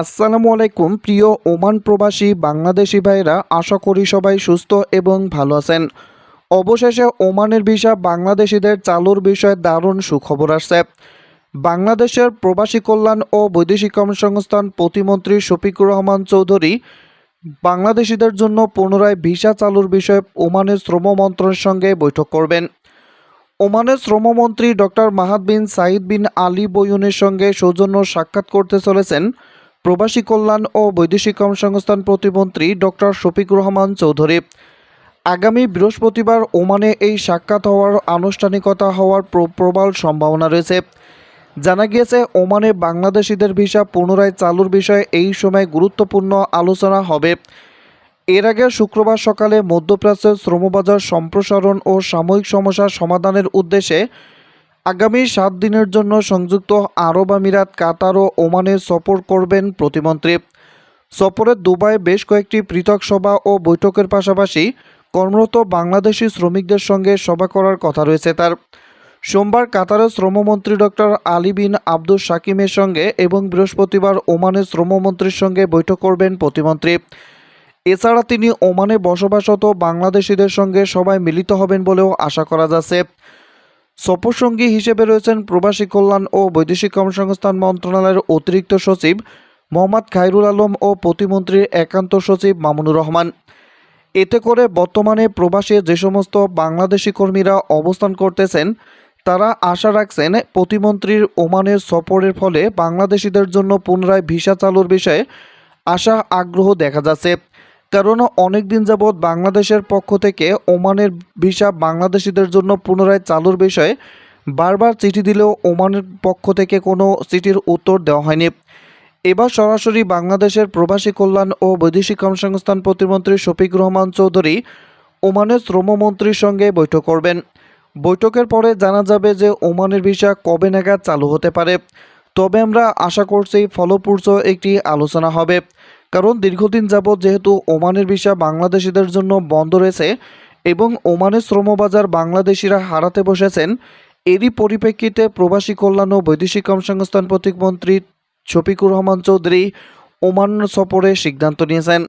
আসসালামু আলাইকুম, প্রিয় ওমান প্রবাসী বাংলাদেশি ভাইরা আশা করি সবাই সুস্থ এবং ভালো আছেন। অবশেষে ওমানের ভিসা বাংলাদেশিদের চালুর বিষয়ে দারুণ সুখবর আসছে। বাংলাদেশের প্রবাসী কল্যাণ ও বৈদেশিক কর্মসংস্থান প্রতিমন্ত্রী শফিকুর রহমান চৌধুরী বাংলাদেশিদের জন্য পুনরায় ভিসা চালুর বিষয়ে ওমানের শ্রম মন্ত্রণের সঙ্গে বৈঠক করবেন। ওমানের শ্রমমন্ত্রী doctor Mahad bin Said bin Ali বয়ুনের সঙ্গে সৌজন্য সাক্ষাৎ করতে চলেছেন প্রবাসী কল্যাণ ও বৈদেশিক কর্মসংস্থান প্রতিমন্ত্রী ডক্টর শফিক রহমান চৌধুরী। আগামী বৃহস্পতিবার ওমানে এই সাক্ষাৎ হওয়ার আনুষ্ঠানিকতা হওয়ার প্র- প্রবল সম্ভাবনা রয়েছে। জানা গিয়েছে, ওমানে বাংলাদেশিদের ভিসা পুনরায় চালুর বিষয়ে এই সময় গুরুত্বপূর্ণ আলোচনা হবে। এর আগে শুক্রবার সকালে মধ্যপ্রাচ্যের শ্রমবাজার সম্প্রসারণ ও সাময়িক সমস্যা সমাধানের উদ্দেশ্যে আগামী সাত দিনের জন্য সংযুক্ত আরব আমিরাত, কাতার ও ওমানে সফর করবেন প্রতিমন্ত্রী। সফরে দুবাই বেশ কয়েকটি পৃথক সভা ও বৈঠকের পাশাপাশি কর্মরত বাংলাদেশি শ্রমিকদের সঙ্গে সভা করার কথা রয়েছে তার। সোমবার কাতারের শ্রমমন্ত্রী ডক্টর আলী বিন আব্দুল শাকিমের সঙ্গে এবং বৃহস্পতিবার ওমানের শ্রমমন্ত্রীর সঙ্গে বৈঠক করবেন প্রতিমন্ত্রী। এছাড়া তিনি ওমানে বসবাসত বাংলাদেশিদের সঙ্গে সবাই মিলিত হবেন বলেও আশা করা যাচ্ছে। সফরসঙ্গী হিসেবে রয়েছেন প্রবাসী কল্যাণ ও বৈদেশিক কর্মসংস্থান মন্ত্রণালয়ের অতিরিক্ত সচিব মোহাম্মদ খায়রুল আলম ও প্রতিমন্ত্রীর একান্ত সচিব মামুনুর রহমান। এতে করে বর্তমানে প্রবাসে যে সমস্ত বাংলাদেশি কর্মীরা অবস্থান করতেছেন, তারা আশা রাখছেন প্রতিমন্ত্রীর ওমানের সফরের ফলে বাংলাদেশিদের জন্য পুনরায় ভিসা চালুর বিষয়ে আশা, আগ্রহ দেখা যাচ্ছে। কারণ অনেক দিন যাবৎ বাংলাদেশের পক্ষ থেকে ওমানের ভিসা বাংলাদেশিদের জন্য পুনরায় চালুর বিষয়ে বারবার চিঠি দিলেও ওমানের পক্ষ থেকে কোনো চিঠির উত্তর দেওয়া হয়নি। এবার সরাসরি বাংলাদেশের প্রবাসী কল্যাণ ও বৈদেশিক কর্মসংস্থান প্রতিমন্ত্রী শফিক রহমান চৌধুরী ওমানের শ্রমমন্ত্রীর সঙ্গে বৈঠক করবেন। বৈঠকের পরে জানা যাবে যে ওমানের ভিসা কবে নাগাদ চালু হতে পারে। তবে আমরা আশা করছি ফলপ্রসূ একটি আলোচনা হবে। কারণ দীর্ঘদিন যাবৎ যেহেতু ওমানের ভিসা বাংলাদেশিদের জন্য বন্ধ রয়েছে এবং ওমানের শ্রমবাজার বাংলাদেশিরা হারাতে বসেছেন, এরই পরিপ্রেক্ষিতে প্রবাসী কল্যাণ ও বৈদেশিক কর্মসংস্থান প্রতীক মন্ত্রী শফিকুর রহমান চৌধুরী ওমান সফরে সিদ্ধান্ত নিয়েছেন।